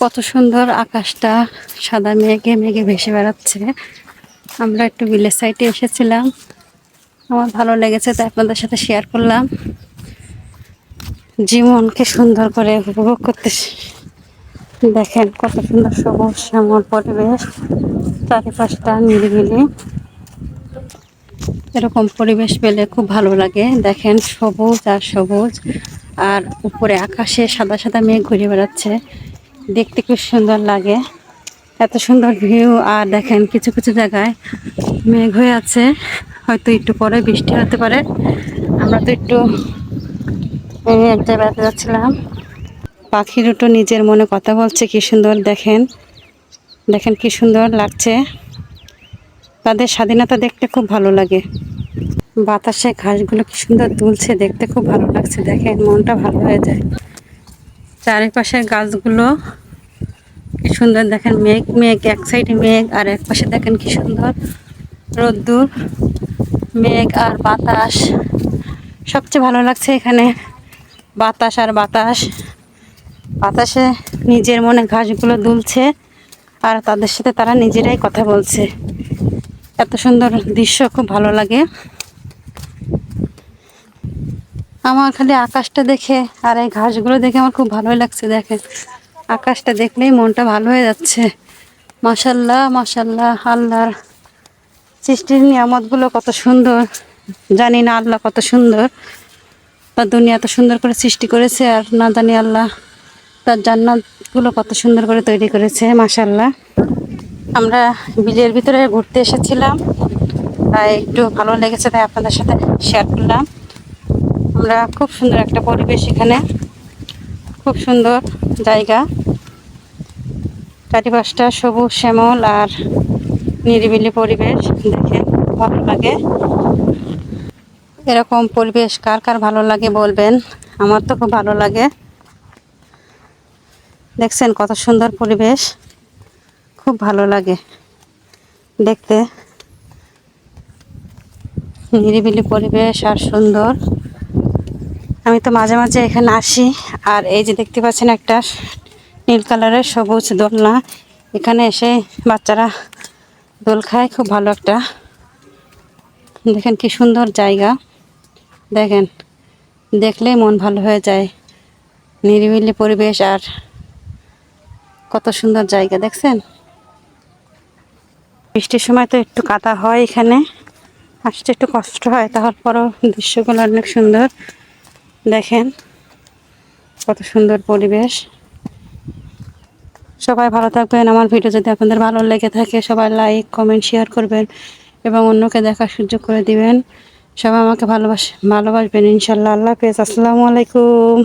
কত সুন্দর আকাশটা সাদা মেঘে মেঘে ভেসে বেড়াচ্ছে। আমরা একটু বিলের সাইডে এসেছিলাম। আমার ভালো লেগেছে, তাই আপনাদের সাথে শেয়ার করলাম। জীবনকে সুন্দর করে উপভোগ করতে দেখেন কত সুন্দর সবুজ শ্যামল পরিবেশ, চারিপাশটা নিরিবিলি। এরকম পরিবেশ পেলে খুব ভালো লাগে। দেখেন সবুজ আর সবুজ, আর উপরে আকাশে সাদা সাদা মেঘ ঘুরে বেড়াচ্ছে। দেখতে খুব সুন্দর লাগে। এত সুন্দর ভিউ, আর দেখেন কিছু কিছু জায়গায় মেঘ হয়ে আছে। হয়তো একটু পরে বৃষ্টি হতে পারে। আমরা তো একটু এক জায়গায় বেড়াতে যাচ্ছিলাম। পাখি দুটো নিজের মনে কথা বলছে, কি সুন্দর দেখেন। দেখেন কি সুন্দর লাগছে। তাদের স্বাধীনতা দেখতে খুব ভালো লাগে। বাতাসে ঘাসগুলো কি সুন্দর দুলছে, দেখতে খুব ভালো লাগছে। দেখেন, মনটা ভালো হয়ে যায়। চারিপাশের গাছগুলো কি সুন্দর দেখেন মেঘ মেঘ, এক সাইডে মেঘ আর এক পাশে দেখেন কি সুন্দর রোদ্দুর, মেঘ আর বাতাস। সবচেয়ে ভালো লাগছে এখানে বাতাস আর বাতাস। বাতাসে নিজের মনে ঘাসগুলো দুলছে আর তাদের সাথে তারা নিজেরাই কথা বলছে। এত সুন্দর দৃশ্য, খুব ভালো লাগে। আমার খালি আকাশটা দেখে আর এই ঘাসগুলো দেখে আমার খুব ভালোই লাগছে দেখেন আকাশটা দেখলেই মনটা ভালো হয়ে যাচ্ছে। মাসাল্লাহ মাসাল্লাহ আল্লাহর সৃষ্টির নিয়ামতগুলো কত সুন্দর। জানি না আল্লাহ কত সুন্দর। তার দুনিয়া এত সুন্দর করে সৃষ্টি করেছে আর না জানি আল্লাহ তার জান্নাতগুলো কত সুন্দর করে তৈরি করেছে মাসাল্লাহ আমরা বিলের ভিতরে ঘুরতে এসেছিলাম। তাই একটু ভালো লেগেছে, তাই আপনাদের সাথে শেয়ার করলাম। আমরা খুব সুন্দর একটা পরিবেশ এখানে। খুব সুন্দর জায়গা। চারিপাশটা সবুজ, শ্যামল আর নিরিবিলি পরিবেশ। দেখে ভালো লাগে। এরকম পরিবেশ কার কার ভালো লাগে বলবেন? আমার তো খুব ভালো লাগে। দেখছেন কত সুন্দর পরিবেশ। খুব ভালো লাগে দেখতে। নিরিবিলি পরিবেশ আর সুন্দর। আমি তো মাঝে মাঝে এখানে আসি, আর এই যে দেখতে পাচ্ছেন একটা নীল কালারের সবুজ দোলনা। এখানে এসে বাচ্চারা দোল খায়, খুব ভালো একটা। দেখেন কি সুন্দর জায়গা। দেখেন, দেখলেই মন ভালো হয়ে যায়। নিরিবিলি পরিবেশ আর কত সুন্দর জায়গা, দেখছেন? বৃষ্টির সময় তো একটু কাদা হয় এখানে। আসতে একটু কষ্ট হয়, তারপরও দৃশ্যগুলো অনেক সুন্দর। দেখেন, কত সুন্দর পরিবেশ। সবাই ভালো থাকবেন। আমার ভিডিও যদি আপনাদের ভালো লেগে থাকে, সবাই লাইক কমেন্ট শেয়ার করবেন এবং অন্যকে দেখার সুযোগ করে দিবেন। সবাই আমাকে ভালোবাস, ভালোবাসবেন। ইনশাল্লাহ। আল্লাহ হাফেজ। আসসালামু আলাইকুম।